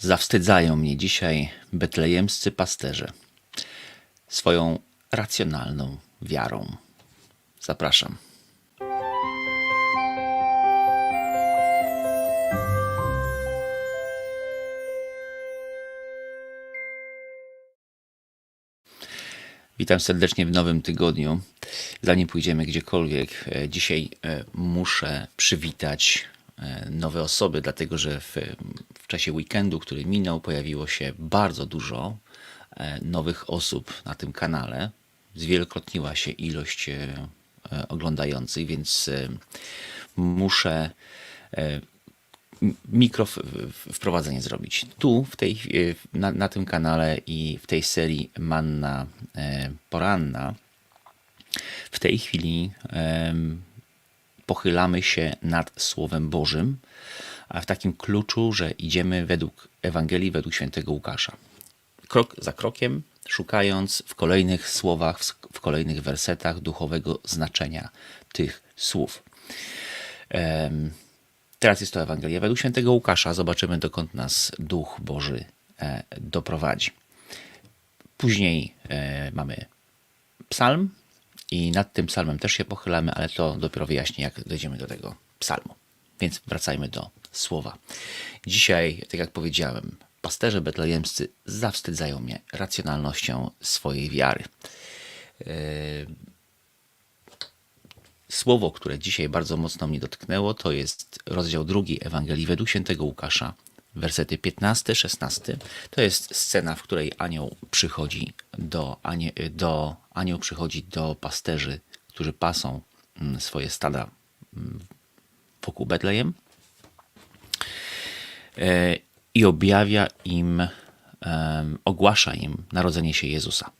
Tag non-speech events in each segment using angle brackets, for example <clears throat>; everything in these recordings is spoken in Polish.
Zawstydzają mnie dzisiaj betlejemscy pasterze swoją racjonalną wiarą. Zapraszam. Witam serdecznie w nowym tygodniu. Zanim pójdziemy gdziekolwiek, e, dzisiaj e, muszę przywitać e, nowe osoby, dlatego że w, w czasie weekendu, który minął, pojawiło się bardzo dużo e, nowych osób na tym kanale. Zwielokrotniła się ilość e, e, oglądających, więc muszę mikro wprowadzenie zrobić. Tu, w tej, na, na tym kanale i w tej serii Manna Poranna w tej chwili pochylamy się nad Słowem Bożym, w takim kluczu, że idziemy według Ewangelii, według świętego Łukasza. Krok za krokiem, szukając w kolejnych słowach, w, kolejnych wersetach duchowego znaczenia tych słów. Teraz jest to Ewangelia według świętego Łukasza. Zobaczymy, dokąd nas Duch Boży e, doprowadzi. Później e, mamy psalm i nad tym psalmem też się pochylamy, ale to dopiero wyjaśnię, jak dojdziemy do tego psalmu. Więc wracajmy do słowa. Dzisiaj, tak jak powiedziałem, pasterze betlejemscy zawstydzają mnie racjonalnością swojej wiary. Słowo, które dzisiaj bardzo mocno mnie dotknęło, to jest rozdział drugi Ewangelii według świętego Łukasza, wersety 15-16. To jest scena, w której anioł przychodzi do, anie, do, anioł przychodzi do pasterzy, którzy pasą mm, swoje stada mm, wokół Betlejem e, i objawia im, ogłasza im narodzenie się Jezusa.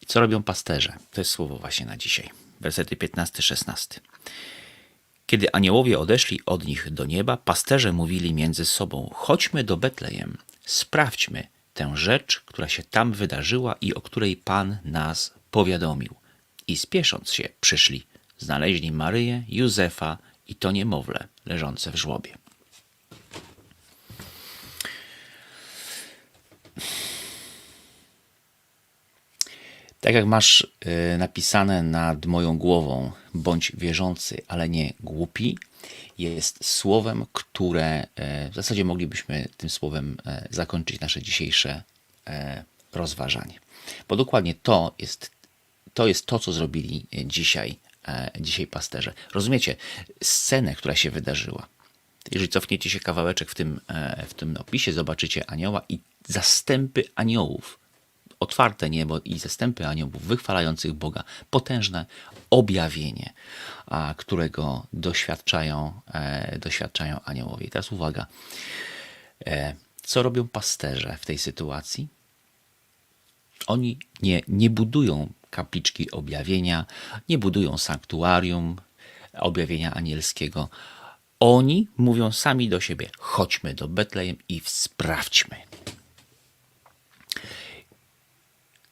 I co robią pasterze? To jest słowo właśnie na dzisiaj. Wersety 15-16. Kiedy aniołowie odeszli od nich do nieba, pasterze mówili między sobą: Chodźmy do Betlejem, sprawdźmy tę rzecz, która się tam wydarzyła i o której Pan nas powiadomił. I spiesząc się, przyszli. Znaleźli Maryję, Józefa i to niemowlę leżące w żłobie. Tak jak masz y, napisane nad moją głową, bądź wierzący, ale nie głupi, jest słowem, które e, w zasadzie moglibyśmy tym słowem e, zakończyć nasze dzisiejsze e, rozważanie. Bo dokładnie to jest to, jest to co zrobili dzisiaj, dzisiaj pasterze. Rozumiecie scenę, która się wydarzyła. Jeżeli cofniecie się kawałeczek w tym, w tym opisie, zobaczycie anioła i zastępy aniołów otwarte niebo i zastępy aniołów wychwalających Boga, potężne objawienie, którego doświadczają, e, doświadczają aniołowie. I teraz uwaga, e, co robią pasterze w tej sytuacji? Oni nie, nie budują kapliczki objawienia, nie budują sanktuarium objawienia anielskiego. Oni mówią sami do siebie: chodźmy do Betlejem i sprawdźmy.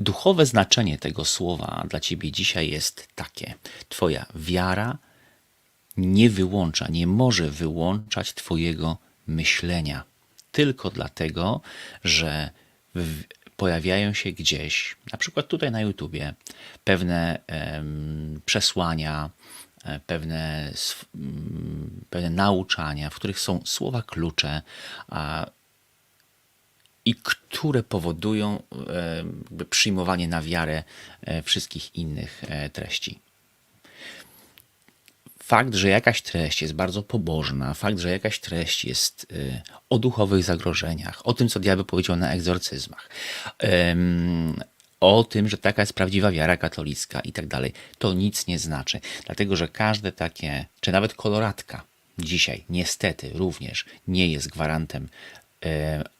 Duchowe znaczenie tego słowa dla ciebie dzisiaj jest takie: Twoja wiara nie wyłącza, nie może wyłączać Twojego myślenia. Tylko dlatego, że pojawiają się gdzieś, na przykład tutaj na YouTubie, pewne em, przesłania, e, pewne, sw- m, pewne nauczania, w których są słowa klucze, a i które powodują e, przyjmowanie na wiarę e, wszystkich innych e, treści. Fakt, że jakaś treść jest bardzo pobożna, fakt, że jakaś treść jest o duchowych zagrożeniach, o tym, co diabeł powiedział na egzorcyzmach, o tym, że taka jest prawdziwa wiara katolicka i tak dalej, to nic nie znaczy. Dlatego, że każde takie, czy nawet koloratka dzisiaj, niestety również nie jest gwarantem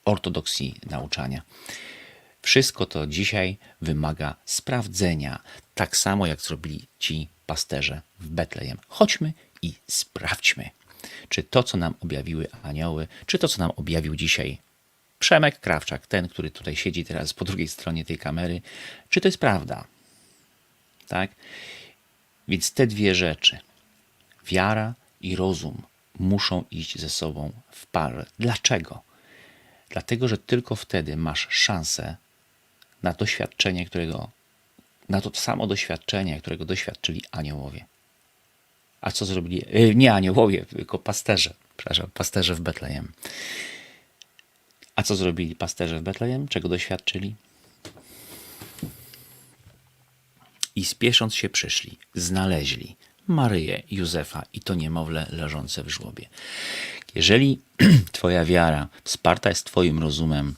ortodoksji nauczania. Wszystko to dzisiaj wymaga sprawdzenia, tak samo jak zrobili ci pasterze w Betlejem. Chodźmy i sprawdźmy, czy to, co nam objawiły anioły, czy to, co nam objawił dzisiaj Przemek Krawczak, ten, który tutaj siedzi teraz po drugiej stronie tej kamery, czy to jest prawda. Tak? Więc te dwie rzeczy, wiara i rozum, muszą iść ze sobą w parze. Dlaczego? Dlatego, że tylko wtedy masz szansę na doświadczenie, którego, na to samo doświadczenie, którego doświadczyli aniołowie. A co zrobili? e, Nie aniołowie, tylko pasterze. Przepraszam, pasterze w Betlejem. A co zrobili pasterze w Betlejem? Czego doświadczyli? I spiesząc się przyszli, znaleźli Maryję, Józefa i to niemowlę leżące w żłobie. Jeżeli <clears throat> Twoja wiara wsparta jest Twoim rozumem,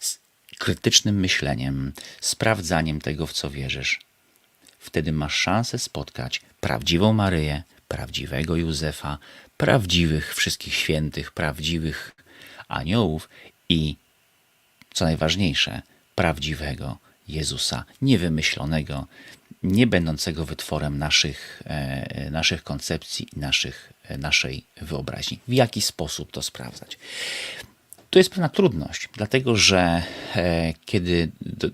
z krytycznym myśleniem, sprawdzaniem tego, w co wierzysz, wtedy masz szansę spotkać prawdziwą Maryję, prawdziwego Józefa, prawdziwych wszystkich świętych, prawdziwych aniołów i co najważniejsze, prawdziwego Jezusa, niewymyślonego, nie będącego wytworem naszych, e, naszych koncepcji i naszych, e, naszej wyobraźni. W jaki sposób to sprawdzać? Tu jest pewna trudność, dlatego że e, kiedy do,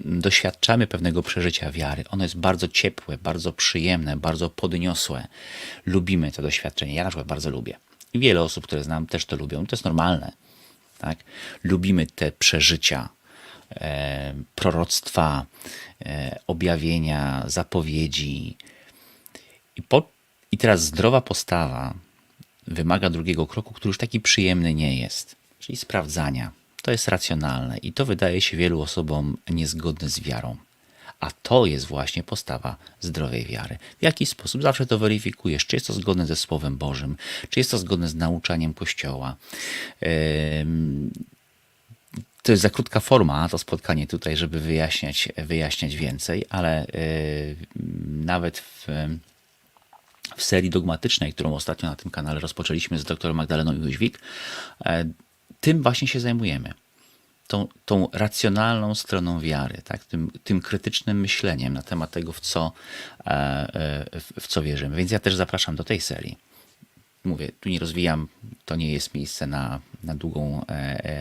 doświadczamy pewnego przeżycia wiary, ono jest bardzo ciepłe, bardzo przyjemne, bardzo podniosłe. Lubimy to doświadczenie. Ja na przykład bardzo lubię. I wiele osób, które znam, też to lubią. To jest normalne. Tak? Lubimy te przeżycia, e, proroctwa, e, objawienia, zapowiedzi. I, po, I teraz zdrowa postawa wymaga drugiego kroku, który już taki przyjemny nie jest, czyli sprawdzania. To jest racjonalne i to wydaje się wielu osobom niezgodne z wiarą. A to jest właśnie postawa zdrowej wiary. W jaki sposób zawsze to weryfikujesz? Czy jest to zgodne ze Słowem Bożym? Czy jest to zgodne z nauczaniem Kościoła? To jest za krótka forma, to spotkanie tutaj, żeby wyjaśniać, wyjaśniać więcej, ale nawet w, w serii dogmatycznej, którą ostatnio na tym kanale rozpoczęliśmy z dr Magdaleną Jóźwik, e, tym właśnie się zajmujemy. Tą, tą racjonalną stroną wiary, tak? tym, tym krytycznym myśleniem na temat tego, w co, e, e, w, co wierzymy. Więc ja też zapraszam do tej serii mówię, tu nie rozwijam, to nie jest miejsce na, na, długą,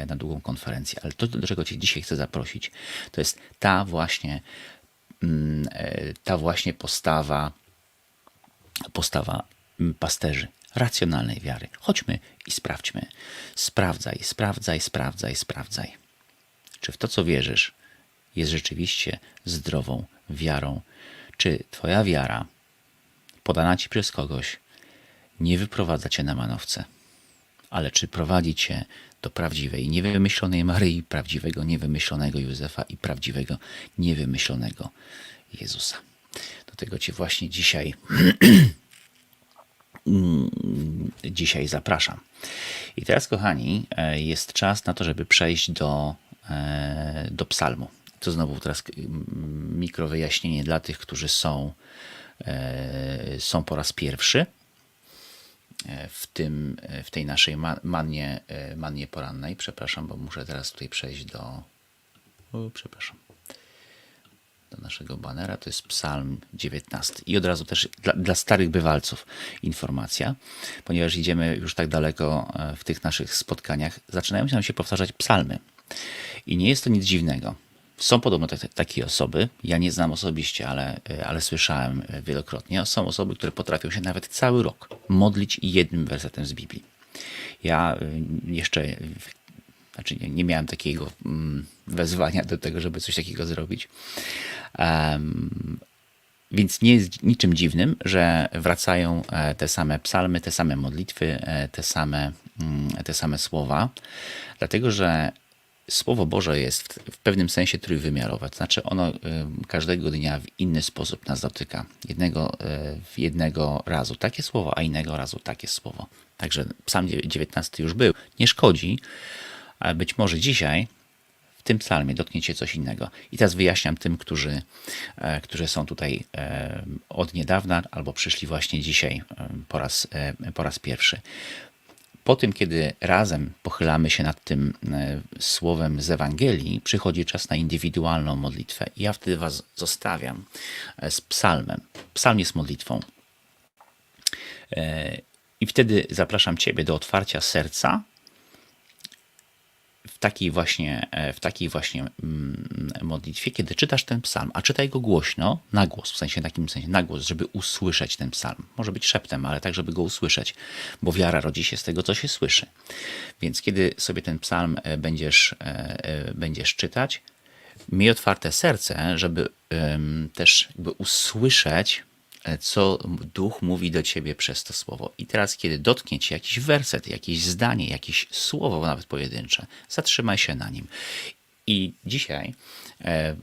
na długą konferencję, ale to, do czego Cię dzisiaj chcę zaprosić, to jest ta właśnie, mm, ta właśnie postawa, postawa pasterzy, racjonalnej wiary. Chodźmy i sprawdźmy. Sprawdzaj, sprawdzaj, sprawdzaj, sprawdzaj. Czy w to, co wierzysz, jest rzeczywiście zdrową wiarą? Czy Twoja wiara podana Ci przez kogoś nie wyprowadza cię na manowce, ale czy prowadzi cię do prawdziwej, niewymyślonej Maryi, prawdziwego, niewymyślonego Józefa i prawdziwego, niewymyślonego Jezusa. Do tego cię właśnie dzisiaj, <clears throat> dzisiaj zapraszam. I teraz, kochani, e, jest czas na to, żeby przejść do, e, do psalmu. To znowu teraz mikro wyjaśnienie dla tych, którzy są, e, są po raz pierwszy w, tym, w tej naszej mannie, mannie porannej. Przepraszam, bo muszę teraz tutaj przejść do. O, przepraszam. Do naszego banera. To jest Psalm 19. I od razu też dla, dla starych bywalców informacja, ponieważ idziemy już tak daleko e, w tych naszych spotkaniach, zaczynają się nam się powtarzać psalmy. I nie jest to nic dziwnego. Są podobno te, takie osoby, ja nie znam osobiście, ale, e, ale słyszałem e, wielokrotnie. Są osoby, które potrafią się nawet cały rok modlić jednym wersetem z Biblii. Ja jeszcze znaczy nie, nie miałem takiego mm, wezwania do tego, żeby coś takiego zrobić. Um, więc nie jest niczym dziwnym, że wracają te same psalmy, te same modlitwy, te same, mm, te same słowa, dlatego że Słowo Boże jest w, w pewnym sensie trójwymiarowe, to znaczy ono y, każdego dnia w inny sposób nas dotyka. Jednego, y, jednego razu takie słowo, a innego razu takie słowo. Także psalm 19 już był. Nie szkodzi, ale być może dzisiaj w tym psalmie dotkniecie coś innego. I teraz wyjaśniam tym, którzy, e, którzy są tutaj e, od niedawna albo przyszli właśnie dzisiaj e, po raz, po raz pierwszy po tym, kiedy razem pochylamy się nad tym słowem z Ewangelii, przychodzi czas na indywidualną modlitwę. I ja wtedy Was zostawiam z psalmem. Psalm jest modlitwą. I wtedy zapraszam Ciebie do otwarcia serca takiej właśnie, e, w takiej właśnie mm, modlitwie, kiedy czytasz ten psalm, a czytaj go głośno, na głos, w sensie takim sensie, na głos, żeby usłyszeć ten psalm. Może być szeptem, ale tak, żeby go usłyszeć, bo wiara rodzi się z tego, co się słyszy. Więc kiedy sobie ten psalm e, będziesz, e, będziesz czytać, miej otwarte serce, żeby też jakby usłyszeć, co Duch mówi do ciebie przez to słowo. I teraz, kiedy dotknie ci jakiś werset, jakieś zdanie, jakieś słowo, nawet pojedyncze, zatrzymaj się na nim. I dzisiaj e,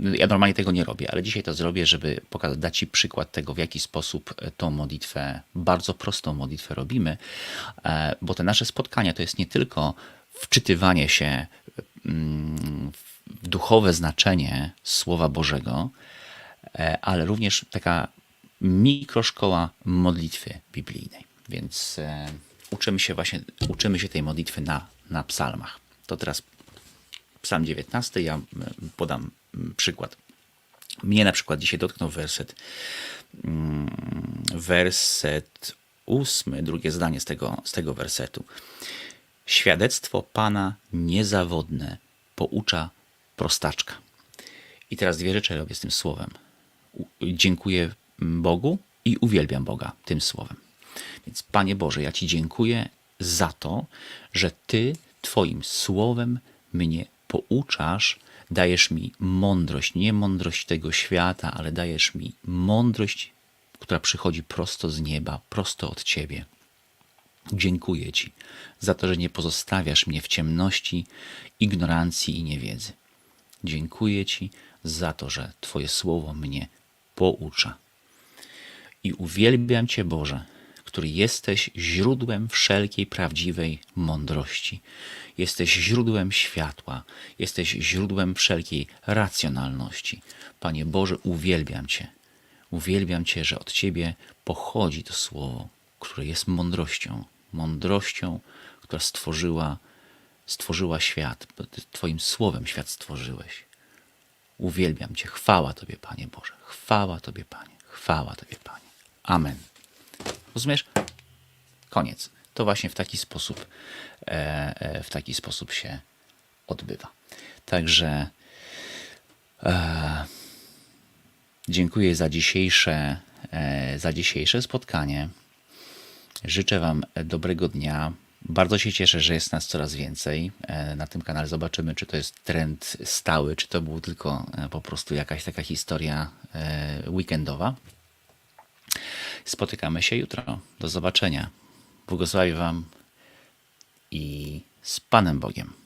ja normalnie tego nie robię, ale dzisiaj to zrobię, żeby pokazać, dać Ci przykład tego, w jaki sposób e, tą modlitwę, bardzo prostą modlitwę robimy, e, bo te nasze spotkania to jest nie tylko wczytywanie się mm, w duchowe znaczenie Słowa Bożego, e, ale również taka mikroszkoła modlitwy biblijnej. Więc uczymy się właśnie, uczymy się tej modlitwy na, na psalmach. To teraz Psalm 19, ja podam przykład. Mnie na przykład dzisiaj dotknął werset, mm, werset ósmy, drugie zdanie z tego, z tego wersetu. Świadectwo Pana niezawodne poucza prostaczka. I teraz dwie rzeczy robię z tym słowem. Dziękuję Bogu i uwielbiam Boga tym słowem. Więc Panie Boże, ja Ci dziękuję za to, że Ty Twoim słowem mnie pouczasz, dajesz mi mądrość, nie mądrość tego świata, ale dajesz mi mądrość, która przychodzi prosto z nieba, prosto od Ciebie. Dziękuję Ci za to, że nie pozostawiasz mnie w ciemności, ignorancji i niewiedzy. Dziękuję Ci za to, że Twoje słowo mnie poucza. I uwielbiam Cię, Boże, który jesteś źródłem wszelkiej prawdziwej mądrości. Jesteś źródłem światła, jesteś źródłem wszelkiej racjonalności. Panie Boże, uwielbiam Cię. Uwielbiam Cię, że od Ciebie pochodzi to słowo, które jest mądrością. Mądrością, która stworzyła, stworzyła świat. Twoim słowem świat stworzyłeś. Uwielbiam Cię. Chwała Tobie, Panie Boże. Chwała Tobie, Panie. Chwała Tobie, Panie. Amen. Rozumiesz? Koniec. To właśnie w taki sposób, e, e, w taki sposób się odbywa. Także e, dziękuję za dzisiejsze, e, za dzisiejsze spotkanie. Życzę Wam dobrego dnia. Bardzo się cieszę, że jest nas coraz więcej e, na tym kanale. Zobaczymy, czy to jest trend stały, czy to był tylko e, po prostu jakaś taka historia weekendowa. Spotykamy się jutro. Do zobaczenia. Błogosławię Wam i z Panem Bogiem.